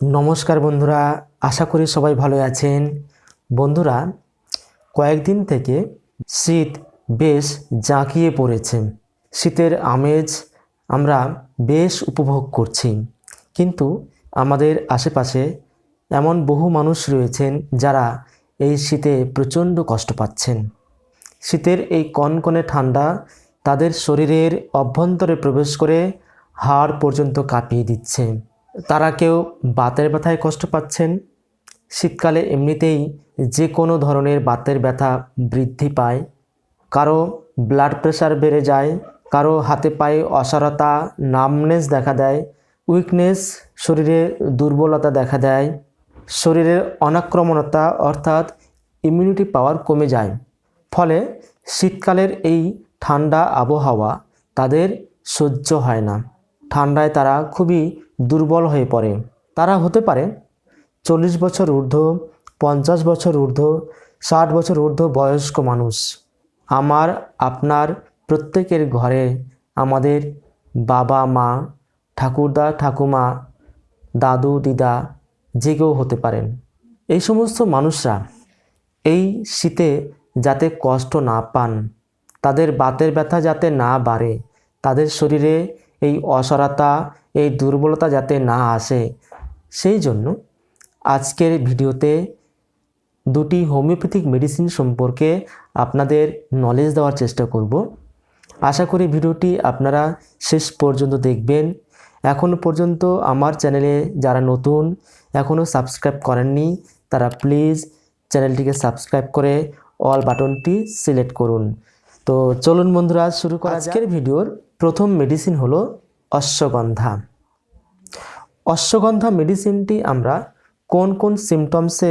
নমস্কার বন্ধুরা, আশা করি সবাই ভালো আছেন। বন্ধুরা, কয়েকদিন থেকে শীত বেশ জাঁকিয়ে পড়েছে। শীতের আমেজ আমরা বেশ উপভোগ করছি। কিন্তু আমাদের আশেপাশে এমন বহু মানুষ রয়েছেন যারা এই শীতে প্রচণ্ড কষ্ট পাচ্ছেন। শীতের এই কনকনে ঠান্ডা তাদের শরীরের অভ্যন্তরে প্রবেশ করে হাড় পর্যন্ত কাঁপিয়ে দিচ্ছে। তারা কেউ বাতের ব্যথায় কষ্ট পাচ্ছেন। শীতকালে এমনিতেই যে কোনো ধরনের বাতের ব্যথা বৃদ্ধি পায়। কারও ব্লাড প্রেশার বেড়ে যায়, কারও হাতে পায়ে অসারতা নামনেস দেখা দেয় উইকনেস শরীরে দুর্বলতা দেখা দেয়। শরীরের অনাক্রমণতা অর্থাৎ ইমিউনিটি পাওয়ার কমে যায়। ফলে শীতকালের এই ঠান্ডা আবহাওয়া তাদের সহ্য হয় না। ঠান্ডায় তারা খুবই দুর্বল হয়ে পড়ে। তারা হতে পারে চল্লিশ বছর ঊর্ধ্ব, পঞ্চাশ বছর ঊর্ধ্ব, ষাট বছর ঊর্ধ্ব বয়স্ক মানুষ। আমার, আপনার প্রত্যেকের ঘরে আমাদের বাবা, মা, ঠাকুরদা, ঠাকুমা, দাদু, দিদা, যে কেউ হতে পারেন। এই সমস্ত মানুষরা এই শীতে যাতে কষ্ট না পান, তাদের বাতের ব্যথা যাতে না বাড়ে, তাদের শরীরে এই অসরতা, এই দুর্বলতা যাতে না আসে। সেই জন্য আজকের ভিডিওতে দুটি হোমিওপ্যাথিক মেডিসিন সম্পর্কে আপনাদের নলেজ দেওয়ার চেষ্টা করব। আশা করি ভিডিওটি আপনারা শেষ পর্যন্ত দেখবেন। এখনও পর্যন্ত আমার চ্যানেলে যারা নতুন এখনও সাবস্ক্রাইব করেননি, তারা প্লিজ চ্যানেলটিকে সাবস্ক্রাইব করে অল বাটনটি সিলেক্ট করুন। তো চলুন বন্ধুরা, শুরু করা আজকের ভিডিওর প্রথম মেডিসিন হলো অশ্বগন্ধা। অশ্বগন্ধা মেডিসিনটি আমরা কোন কোন সিমটমসে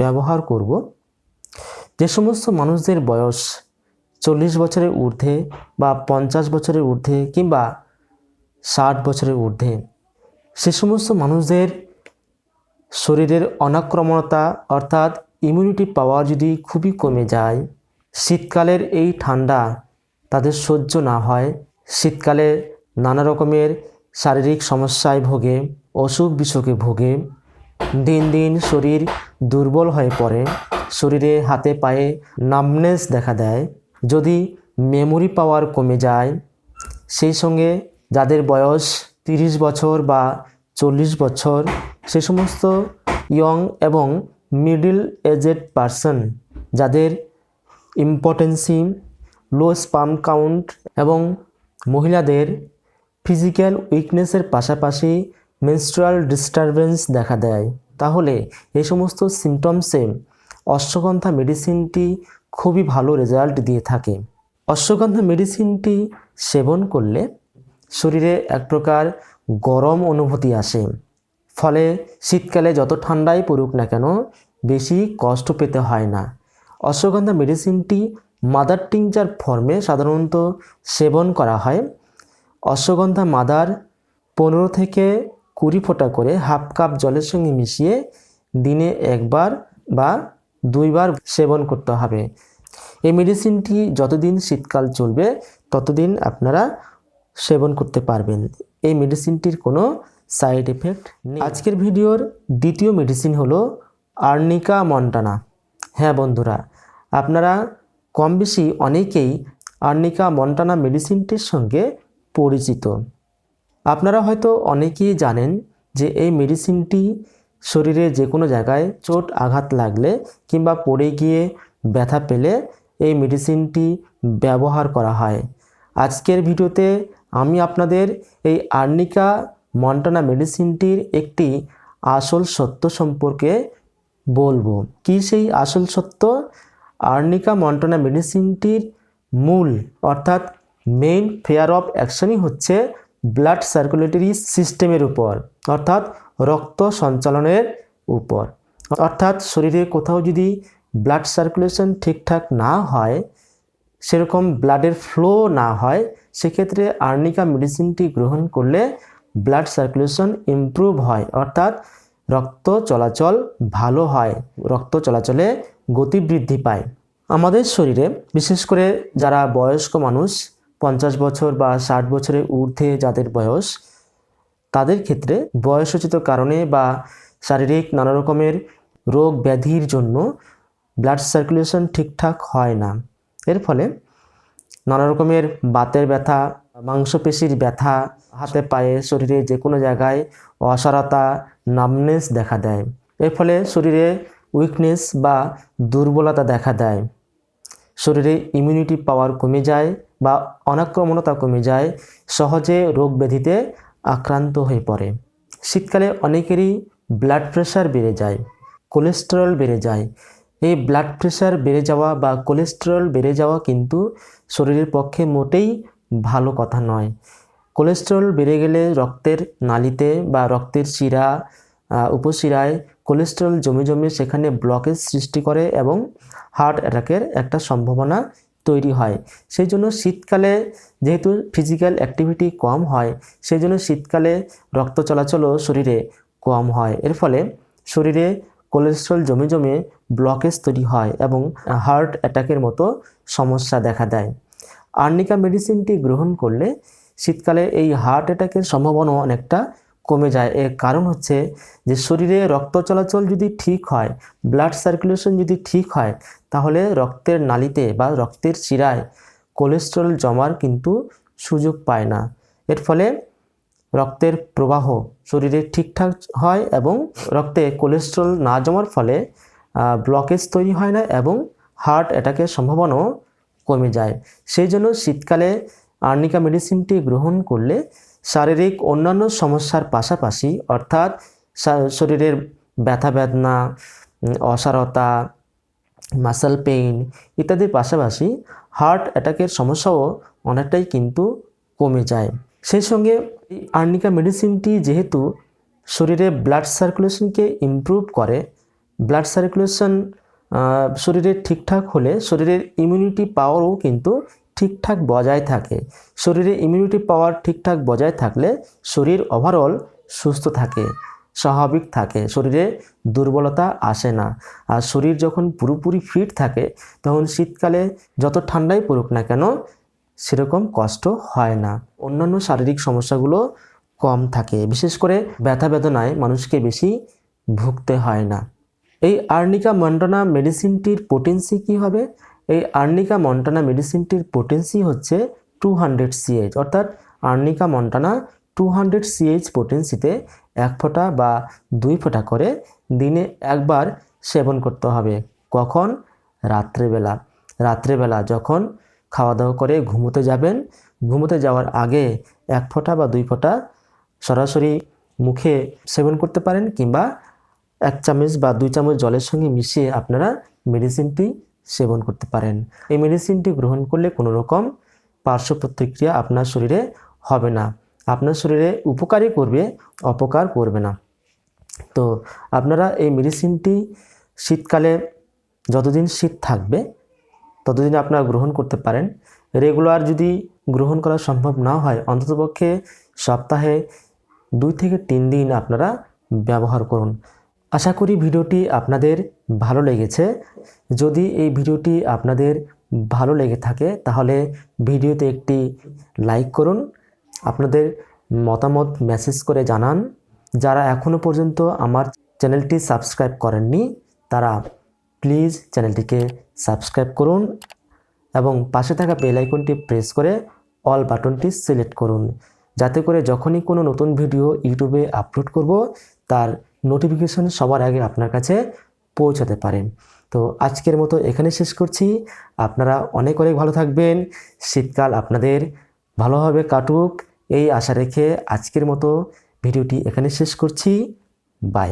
ব্যবহার করব? যে সমস্ত মানুষদের বয়স চল্লিশ বছরের ঊর্ধ্বে বা পঞ্চাশ বছরের ঊর্ধ্বে কিংবা ষাট বছরের ঊর্ধ্বে, সে সমস্ত মানুষদের শরীরের অনাক্রমণতা অর্থাৎ ইমিউনিটি পাওয়ার যদি খুবই কমে যায়, শীতকালের এই ঠান্ডা তাদের সহ্য না হয় শীতকালে নানা রকমের শারীরিক সমস্যায় ভোগে, অসুখ বিসুখে ভোগে। দিন দিন শরীর দুর্বল হয়ে পড়ে। শরীরে হাতে পায়ে নামনেস দেখা দেয়। যদি মেমোরি পাওয়ার কমে যায়, সেই সঙ্গে যাদের বয়স তিরিশ বছর বা চল্লিশ বছর, সে সমস্ত ইয়ং এবং মিডল এজেড পারসন যাদের ইম্পর্টেন্সি লো স্পাম কাউন্ট এবং মহিলাদের ফিজিক্যাল উইকনেসের পাশাপাশি মেনস্ট্রুয়াল ডিস্টারবেন্স দেখা দেয়। তাহলে এই সমস্ত সিমটমসে অশ্বগন্ধা মেডিসিনটি খুবই ভালো রেজাল্ট দিয়ে থাকে। অশ্বগন্ধা মেডিসিনটি সেবন করলে শরীরে এক প্রকার গরম অনুভূতি আসে। ফলে শীতকালে যত ঠান্ডাই পড়ুক না কেন, বেশি কষ্ট পেতে হয় না। অশ্বগন্ধা মেডিসিনটি মাদার টিংচার ফর্মে সাধারণত সেবন করা হয়। অশ্বগন্ধা মাদার পনেরো থেকে কুড়ি ফোঁটা করে হাফ কাপ জলের সঙ্গে মিশিয়ে দিনে একবার বা দুইবার সেবন করতে হবে। এই মেডিসিনটি যতদিন শীতকাল চলবে, ততদিন আপনারা সেবন করতে পারবেন। এই মেডিসিনটির কোনো সাইড এফেক্ট নেই। আজকের ভিডিওর দ্বিতীয় মেডিসিন হলো আর্নিকা মন্টানা। হ্যাঁ বন্ধুরা, আপনারা কম বেশি অনেকেই আর্নিকা মন্টানা মেডিসিনটির সঙ্গে পরিচিত। আপনারা হয়তো অনেকেই জানেন যে এই মেডিসিনটি শরীরে যে কোনো জায়গায় চোট আঘাত লাগলে কিংবা পড়ে গিয়ে ব্যথা পেলে এই মেডিসিনটি ব্যবহার করা হয়। আজকের ভিডিওতে আমি আপনাদের এই আর্নিকা মন্টানা মেডিসিনটির একটি আসল সত্য সম্পর্কে বলব। কি সেই আসল সত্য? আর্নিকা মন্টানা মেডিসিনটির মূল, অর্থাৎ মেইন ফেয়ার অফ অ্যাকশনই হচ্ছে ব্লাড সার্কুলেটরি সিস্টেমের উপর, অর্থাৎ রক্ত সঞ্চালনের উপর। অর্থাৎ শরীরে কোথাও যদি ব্লাড সার্কুলেশন ঠিকঠাক না হয়, সেরকম ব্লাডের ফ্লো না হয়, সেক্ষেত্রে আর্নিকা মেডিসিনটি গ্রহণ করলে ব্লাড সার্কুলেশন ইমপ্রুভ হয়, অর্থাৎ রক্ত চলাচল ভালো হয়। রক্ত চলাচলে গতি বৃদ্ধি পায়। আমাদের শরীরে, বিশেষ করে যারা বয়স্ক মানুষ, পঞ্চাশ বছর বা ষাট বছরের ঊর্ধ্বে যাদের বয়স, তাদের ক্ষেত্রে বয়সোচিত কারণে বা শারীরিক নানা রকমের রোগ ব্যাধির জন্য ব্লাড সার্কুলেশন ঠিকঠাক হয় না। এর ফলে নানা রকমের বাতের ব্যথা, মাংসপেশির ব্যথা, হাতে পায়ে, শরীরে যে কোনো জায়গায় অসারতা নামনেস দেখা দেয়। এর ফলে শরীরে উইকনেস বা দুর্বলতা দেখা দেয়। শরীরে ইমিউনিটি পাওয়ার কমে যায় বা অনাক্রমণতা কমে যায় সহজে রোগ ব্যাধিতে আক্রান্ত হয়ে পড়ে। শীতকালে অনেকেরই ব্লাড প্রেশার বেড়ে যায় কোলেস্টেরল বেড়ে যায়। এই ব্লাড প্রেশার বেড়ে যাওয়া বা কোলেস্টেরল বেড়ে যাওয়া কিন্তু শরীরের পক্ষে মোটেই ভালো কথা নয়। কোলেস্টেরল বেড়ে গেলে রক্তের নালিতে বা রক্তের আহ, উপশিরায় কোলেস্টেরল জমে জমে সেখানে ব্লকেজ সৃষ্টি করে এবং হার্ট অ্যাটাকের একটা সম্ভাবনা তৈরি হয়। সেই জন্য শীতকালে যেহেতু ফিজিক্যাল অ্যাক্টিভিটি কম হয় সেই জন্য শীতকালে রক্ত চলাচলও শরীরে কম হয়। এর ফলে শরীরে কোলেস্ট্রল জমে জমে ব্লকেজ তৈরি হয় এবং হার্ট অ্যাটাকের মতো সমস্যা দেখা দেয়। আর্নিকা মেডিসিনটি গ্রহণ করলে শীতকালে এই হার্ট অ্যাটাকের সম্ভাবনা অনেকটা কমে যায়। এর কারণ হচ্ছে যে শরীরে রক্ত চলাচল যদি ঠিক হয় ব্লাড সার্কুলেশন যদি ঠিক হয়, তাহলে রক্তের নালিতে বা রক্তের শিরায় কোলেস্ট্রল জমার কিন্তু সুযোগ পায় না। এর ফলে রক্তের প্রবাহ শরীরে ঠিকঠাক হয় এবং রক্তে কোলেস্ট্রল না জমার ফলে ব্লকেজ তৈরি হয় না এবং হার্ট অ্যাটাকের সম্ভাবনাও কমে যায়। সেই জন্য শীতকালে আর্নিকা মেডিসিনটি গ্রহণ করলে শারীরিক অন্যান্য সমস্যার পাশাপাশি অর্থাৎ শরীরের ব্যথা বেদনা অসারতা মাসেল পেইন ইত্যাদির পাশাপাশি হার্ট অ্যাটাকের সমস্যাও অনেকটাই কিন্তু কমে যায়। সেই সঙ্গে আর্নিকা মেডিসিনটি যেহেতু শরীরে ব্লাড সার্কুলেশনকে ইমপ্রুভ করে ব্লাড সার্কুলেশন শরীরে ঠিকঠাক হলে শরীরের ইমিউনিটি পাওয়ারও কিন্তু ঠিকঠাক বজায় থাকে। শরীরে ইমিউনিটি পাওয়ার ঠিকঠাক বজায় থাকলে শরীর ওভারঅল সুস্থ থাকে, স্বাভাবিক থাকে, শরীরে দুর্বলতা আসে না। আর শরীর যখন পুরোপুরি ফিট থাকে, তখন শীতকালে যত ঠান্ডাই পড়ুক না কেন, সেরকম কষ্ট হয় না। অন্যান্য শারীরিক সমস্যাগুলো কম থাকে। বিশেষ করে ব্যথা বেদনায় মানুষকে বেশি ভুগতে হয় না। এই আর্নিকা মন্টানা মেডিসিনটির পোটেন্সি কী হবে? এই আর্নিকা মন্টানা মেডিসিনটির পোটেন্সি হচ্ছে টু হান্ড্রেড সিএইচ অর্থাৎ arnica montana two hundred CH পোটেন্সিতে এক ফোঁটা বা দুই ফোঁটা করে দিনে একবার সেবন করতে হবে। কখন? রাত্রেবেলা। রাত্রেবেলা যখন খাওয়া দাওয়া করে ঘুমোতে যাবেন, ঘুমোতে যাওয়ার আগে এক ফোঁটা বা দুই ফোঁটা সরাসরি মুখে সেবন করতে পারেন কিংবা এক চামচ বা দুই চামচ জলের সঙ্গে মিশিয়ে আপনারা মেডিসিনটি সেবন করতে পারেন। এই মেডিসিনটি গ্রহণ করলে কোনো রকম পার্শ্ব প্রতিক্রিয়া আপনার শরীরে হবে না। আপনার শরীরে উপকারই করবে, অপকার করবে না। তো আপনারা এই মেডিসিনটি শীতকালে যতদিন শীত থাকবে, ততদিন আপনারা গ্রহণ করতে পারেন। রেগুলার যদি গ্রহণ করা সম্ভব না হয়, অন্ততপক্ষে সপ্তাহে দুই থেকে তিন দিন আপনারা ব্যবহার করুন। আশা করি ভিডিওটি আপনাদের ভালো লেগেছে। যদি এই ভিডিওটি আপনাদের ভালো লেগে থাকে, তাহলে ভিডিওতে একটি লাইক করুন, আপনাদের মতামত মেসেজ করে জানান। যারা এখনও পর্যন্ত আমার চ্যানেলটি সাবস্ক্রাইব করেননি, তারা প্লিজ চ্যানেলটিকে সাবস্ক্রাইব করুন এবং পাশে থাকা বেল আইকনটি প্রেস করে অল বাটনটি সিলেক্ট করুন। যাতে করে যখনই কোনো নতুন ভিডিও ইউটিউবে আপলোড করব, তার নোটিফিকেশন সবার আগে আপনার কাছে পৌঁছাতে পারেন। তো আজকের মতো এখানে শেষ করছি। আপনারা অনেক অনেক ভালো থাকবেন। শীতকাল আপনাদের ভালোভাবে কাটুক। এই আশা রেখে আজকের মতো ভিডিওটি এখানে শেষ করছি। বাই